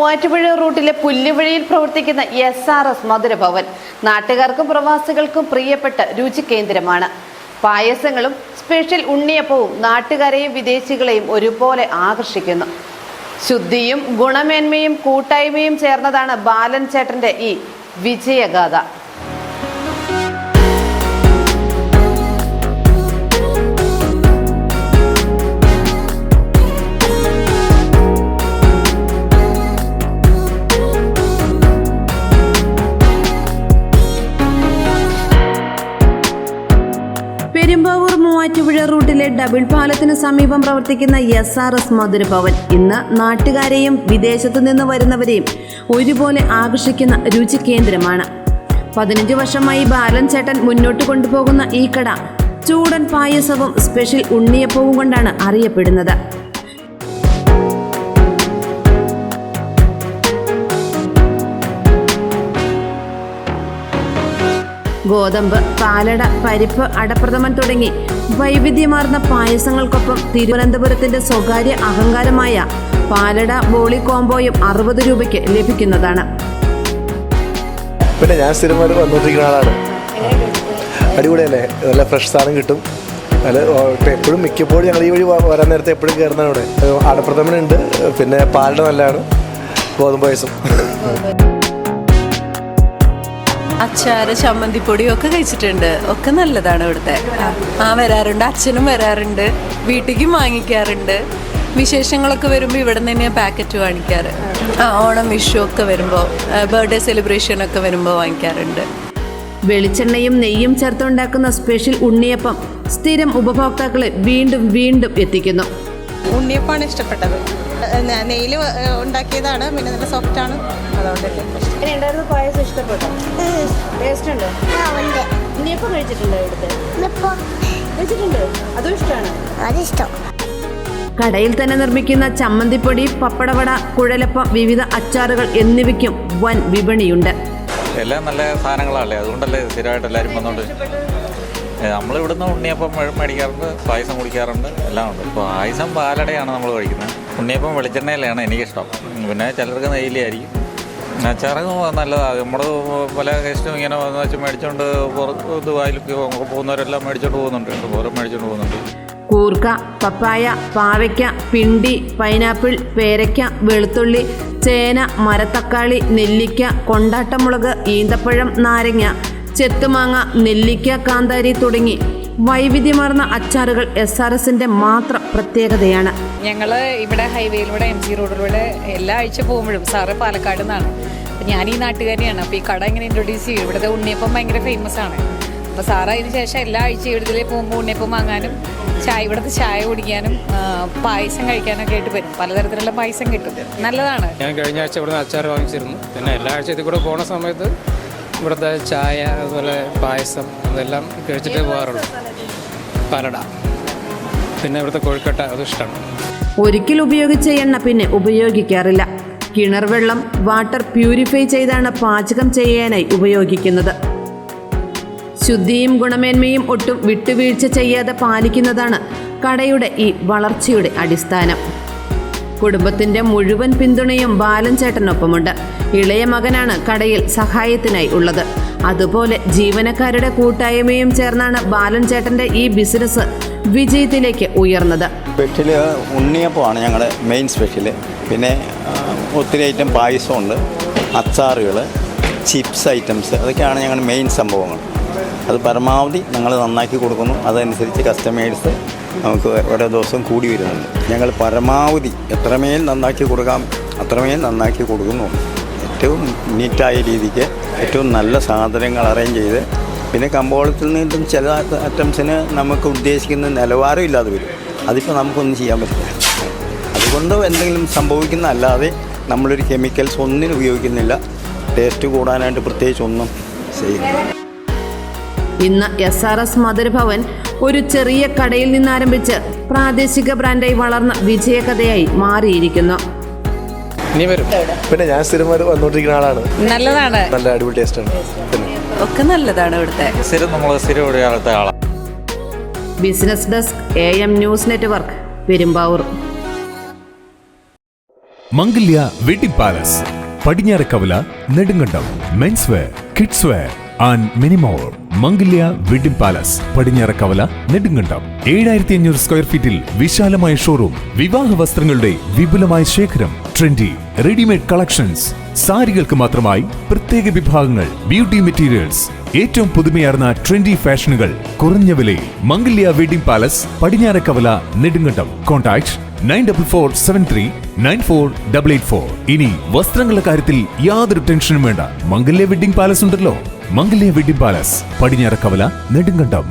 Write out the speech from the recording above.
മൂവാറ്റുപുഴ റൂട്ടിലെ പുല്ലുവഴിയിൽ പ്രവർത്തിക്കുന്ന S R S മധുരഭവൻ നാട്ടുകാർക്കും പ്രവാസികൾക്കും പ്രിയപ്പെട്ട രുചികേന്ദ്രമാണ് പായസങ്ങളും സ്പെഷ്യൽ ഉണ്ണിയപ്പവും നാട്ടുകാരെയും വിദേശികളെയും ഒരുപോലെ ആകർഷിക്കുന്നു. ശുദ്ധിയും ഗുണമേന്മയും കൂട്ടായ്മയും ചേർന്നതാണ് ബാലൻ ചേട്ടന്റെ ഈ വിജയഗാഥ. പെരുമ്പാവൂർ മൂവാറ്റുപുഴ റൂട്ടിലെ ഡബിൾ പാലത്തിന് സമീപം പ്രവർത്തിക്കുന്ന എസ് ആർ എസ് മധുരഭവൻ ഇന്ന് നാട്ടുകാരെയും വിദേശത്തു നിന്ന് വരുന്നവരെയും ഒരുപോലെ ആകർഷിക്കുന്ന രുചി കേന്ദ്രമാണ്. പതിനഞ്ച് വർഷമായി ബാലൻ ചേട്ടൻ മുന്നോട്ട് കൊണ്ടുപോകുന്ന ഈ കട ചൂടൻ പായസവും സ്പെഷ്യൽ ഉണ്ണിയപ്പവും കൊണ്ടാണ് അറിയപ്പെടുന്നത്. ഗോതമ്പ് പാലട പരിപ്പ് അടപ്രഥമൻ തുടങ്ങി വൈവിധ്യമാർന്ന പായസങ്ങൾക്കൊപ്പം തിരുവനന്തപുരത്തിന്റെ സ്വകാര്യ അഹങ്കാരമായ പാലട ബോളി കോംബോയും അറുപത് രൂപയ്ക്ക് ലഭിക്കുന്നതാണ്. പിന്നെ ഞാൻ സ്ഥിരമായിട്ട് വന്നുകൊണ്ടിരിക്കുന്ന ആളാണ്. അടിപൊളിയല്ലേ? നല്ല ഫ്രഷ് സാധനം കിട്ടും. ഇപ്പം എപ്പോഴും മിക്കപ്പോഴും ഞങ്ങൾ ഈ വഴി വരാൻ നേരത്തെ എപ്പോഴും കയറുന്നതാണ് ഇവിടെ. ആടപ്രഥമനുണ്ട് പിന്നെ പാലട നല്ലതാണ് ഗോതമ്പ് പായസം. അച്ചാറ് ചമ്മന്തിപ്പൊടിയും ഒക്കെ കഴിച്ചിട്ടുണ്ട്. ഒക്കെ നല്ലതാണ് ഇവിടുത്തെ. ആ വരാറുണ്ട്. അച്ഛനും വരാറുണ്ട്. വീട്ടിലേക്കും വാങ്ങിക്കാറുണ്ട്. വിശേഷങ്ങളൊക്കെ വരുമ്പോൾ ഇവിടെ നിന്ന് തന്നെയാണ് പാക്കറ്റ് വാങ്ങിക്കാറ്. ആ ഓണം വിഷു ഒക്കെ വരുമ്പോൾ ബർത്ത്ഡേ സെലിബ്രേഷൻ ഒക്കെ വരുമ്പോൾ വാങ്ങിക്കാറുണ്ട്. വെളിച്ചെണ്ണയും നെയ്യും ചേർത്തുണ്ടാക്കുന്ന സ്പെഷ്യൽ ഉണ്ണിയപ്പം സ്ഥിരം ഉപഭോക്താക്കളെ വീണ്ടും വീണ്ടും എത്തിക്കുന്നു. ഉണ്ണിയപ്പാണ് ഇഷ്ടപ്പെട്ടത്. നെയ്യിൽ ഉണ്ടാക്കിയതാണ്. പിന്നെ നല്ല സോഫ്റ്റ് ആണ്. അതുകൊണ്ടൊക്കെ ഇഷ്ടം. പായസം ഇഷ്ടപ്പെട്ടോ? ടേസ്റ്റ് ഉണ്ടോ. ഇനിയിപ്പം കഴിച്ചിട്ടുണ്ടോ ഇവിടുത്തെ കഴിച്ചിട്ടുണ്ട്? അതും ഇഷ്ടമാണ്? അതിഷ്ടം. കടയിൽ തന്നെ നിർമ്മിക്കുന്ന ചമ്മന്തിപ്പൊടി പപ്പടവട കുഴലപ്പം വിവിധ അച്ചാറുകൾ എന്നിവയ്ക്കും വൻ വിപണിയുണ്ട്. എല്ലാം നല്ല സാധനങ്ങളല്ലേ അതുകൊണ്ടല്ലേ സ്ഥിരമായിട്ട് എല്ലാവരും വന്നോണ്ട്? നമ്മൾ ഇവിടുന്ന് ഉണ്ണിയപ്പം മേടിക്കാറുണ്ട് പായസം കുടിക്കാറുണ്ട് എല്ലാം ഉണ്ട്. പായസം പാലടയാണ് നമ്മൾ കഴിക്കുന്നത്. ഉണ്ണിയപ്പം വെളിച്ചെണ്ണയിലാണ് എനിക്കിഷ്ടം. പിന്നെ ചിലർക്ക് നെയ്യിലായിരിക്കും അച്ചാറ് നല്ലതാണ് നമ്മുടെ പല കേസിലും ഇങ്ങനെ വന്ന് വെച്ച് മേടിച്ചുകൊണ്ട് പുറത്ത് ദുബായിലൊക്കെ പോകുന്നവരെല്ലാം മേടിച്ചോണ്ട് പോകുന്നുണ്ട്. ഓരോ മേടിച്ചോണ്ട് പോകുന്നുണ്ട്. കൂർക്ക പപ്പായ പാവയ്ക്ക പിണ്ടി പൈനാപ്പിൾ പേരയ്ക്ക വെളുത്തുള്ളി ചേന മരത്തക്കാളി നെല്ലിക്ക കൊണ്ടാട്ടമുളക് ഈന്തപ്പഴം നാരങ്ങ ചെത്തുമാങ്ങ നെല്ലിക്ക കാന്താരി തുടങ്ങി വൈവിധ്യമാർന്ന അച്ചാറുകൾ എസ് ആർ എസിന്റെ മാത്രം പ്രത്യേകതയാണ്. ഞങ്ങൾ ഇവിടെ ഹൈവേയിലൂടെ എം ജി റോഡിലൂടെ എല്ലാ ആഴ്ച പോകുമ്പോഴും സാറ് പാലക്കാട് നിന്നാണ്. ഞാൻ ഈ നാട്ടുകാരിയാണ്. അപ്പോൾ ഈ കട ഇങ്ങനെ ഇൻട്രൊഡ്യൂസ് ചെയ്യും? ഇവിടുത്തെ ഉണ്ണിയപ്പം ഭയങ്കര ഫേമസ് ആണ്. അപ്പോൾ സാറ് അതിന് ശേഷം എല്ലാ ആഴ്ച ഇവിടത്തിലേ പോകുമ്പോൾ ഉണ്ണിയപ്പം വാങ്ങാനും ചായ ഇവിടുത്തെ ചായ കുടിക്കാനും പായസം കഴിക്കാനൊക്കെ ആയിട്ട് വരും. പലതരത്തിലുള്ള പായസം കിട്ടും. നല്ലതാണ്. ഞാൻ കഴിഞ്ഞ ആഴ്ച ഇവിടുന്ന് അച്ചാർ വാങ്ങിച്ചിരുന്നു. പിന്നെ എല്ലാ ആഴ്ച ഇതിൽ കൂടെ പോണ സമയത്ത് ഇവിടുത്തെ ചായ അതുപോലെ പായസം അതെല്ലാം കഴിച്ചിട്ടേ പോകാറുള്ളൂ. പാലട. പിന്നെ ഇവിടുത്തെ കോഴിക്കട്ട അത് ഇഷ്ടമാണ്. ഒരിക്കൽ ഉപയോഗിച്ച എണ്ണ പിന്നെ ഉപയോഗിക്കാറില്ല. കിണർ വെള്ളം വാട്ടർ പ്യൂരിഫൈ ചെയ്താണ് പാചകം ചെയ്യാനായി ഉപയോഗിക്കുന്നത്. ശുദ്ധിയും ഗുണമേന്മയും ഒട്ടും വിട്ടുവീഴ്ച ചെയ്യാതെ പാലിക്കുന്നതാണ് കടയുടെ ഈ വളർച്ചയുടെ അടിസ്ഥാനം. കുടുംബത്തിന്റെ മുഴുവൻ പിന്തുണയും ബാലൻ ചേട്ടനൊപ്പമുണ്ട്. ഇളയ മകനാണ് കടയിൽ സഹായത്തിനായി ഉള്ളത്. അതുപോലെ ജീവനക്കാരുടെ കൂട്ടായ്മയും ചേർന്നാണ് ബാലൻ ചേട്ടന്റെ ഈ ബിസിനസ് വിജയത്തിലേക്ക് ഉയർന്നത്. സ്പെഷ്യൽ ഉണ്ണിയപ്പമാണ് ഞങ്ങളുടെ മെയിൻ സ്പെഷ്യൽ പിന്നെ ഒത്തിരി ഐറ്റം പായസമുണ്ട് അച്ചാറുകൾ ചിപ്സ് ഐറ്റംസ് അതൊക്കെയാണ് ഞങ്ങളുടെ മെയിൻ സംഭവങ്ങൾ. അത് പരമാവധി ഞങ്ങൾ നന്നാക്കി കൊടുക്കുന്നു. അതനുസരിച്ച് കസ്റ്റമേഴ്സ് നമുക്ക് ഓരോ ദിവസം കൂടി വരുന്നുണ്ട്. ഞങ്ങൾ പരമാവധി എത്രമേൽ നന്നാക്കി കൊടുക്കാം അത്രമേൽ നന്നാക്കി കൊടുക്കുന്നു. ഏറ്റവും നീറ്റായ രീതിക്ക് ഏറ്റവും നല്ല സാധനങ്ങൾ അറേഞ്ച് ചെയ്ത് പിന്നെ കമ്പോളത്തിൽ നിന്നും ചില ഐറ്റംസിന് നമുക്ക് ഉദ്ദേശിക്കുന്ന നിലവാരം ഇല്ലാതെ വരും. അതിപ്പോൾ നമുക്കൊന്നും ചെയ്യാൻ പറ്റില്ല. അതുകൊണ്ട് എന്തെങ്കിലും സംഭവിക്കുന്ന അല്ലാതെ നമ്മളൊരു കെമിക്കൽസ് ഒന്നിനും ഉപയോഗിക്കുന്നില്ല. ടേസ്റ്റ് കൂടാനായിട്ട് പ്രത്യേകിച്ച് ഒന്നും ചെയ്യുന്നില്ല. ഇന്ന് എസ് ആർ എസ് മധുരഭവൻ ഒരു ചെറിയ കടയിൽ നിന്നാരംഭിച്ച് പ്രാദേശിക ബ്രാൻഡായി വളർന്ന വിജയകഥയായി മാറിയിരിക്കുന്നു. ഇനി വരും. പിന്നെ ഞാൻ സ്ഥിരമായിട്ട് വന്നുകൊണ്ടിരിക്കുന്ന ആളാണ്. നല്ലതാണ്. നല്ല അടിപൊളി ടേസ്റ്റ് ആണ്. ഒക്കെ നല്ലതാണ് ഇവിടുത്തെ. സ്ഥിരം നമ്മൾ സ്ഥിരം ഇവിടെ ആളത്തെ ആളാണ് business desk A M news network Perumbavoor. Mangalya wedding palace Padinjarakkavala Nedumkandam men's wear kids wear and Minimore Mangalya wedding palace Padinjarakkavala Nedumkandam. ഏഴായിരത്തി അഞ്ഞൂറ് സ്ക്വയർ ഫീറ്റിൽ വിശാലമായ ഷോറൂം വിവാഹ വസ്ത്രങ്ങളുടെ വിപുലമായ ശേഖരം ട്രെൻഡി റെഡിമെയ്ഡ് കളക്ഷൻസ്. സാരികൾക്ക് മാത്രമായി പ്രത്യേക വിഭാഗങ്ങൾ ബ്യൂട്ടി മെറ്റീരിയൽസ്. ഏറ്റവും പുതുമയാർന്ന ട്രെൻഡി ഫാഷനുകൾ കുറഞ്ഞ വിലയിൽ. Mangalya wedding palace Padinjarakkavala Nedumkandam. Contact nine double four seven three nine four double eight four. ഇനി വസ്ത്രങ്ങളുടെ കാര്യത്തിൽ യാതൊരു ടെൻഷനും വേണ്ട. മംഗല്യ വെഡിംഗ് പാലസ് ഉണ്ടല്ലോ. Mangalya wedding palace Padinjarakkavala Nedumkandam.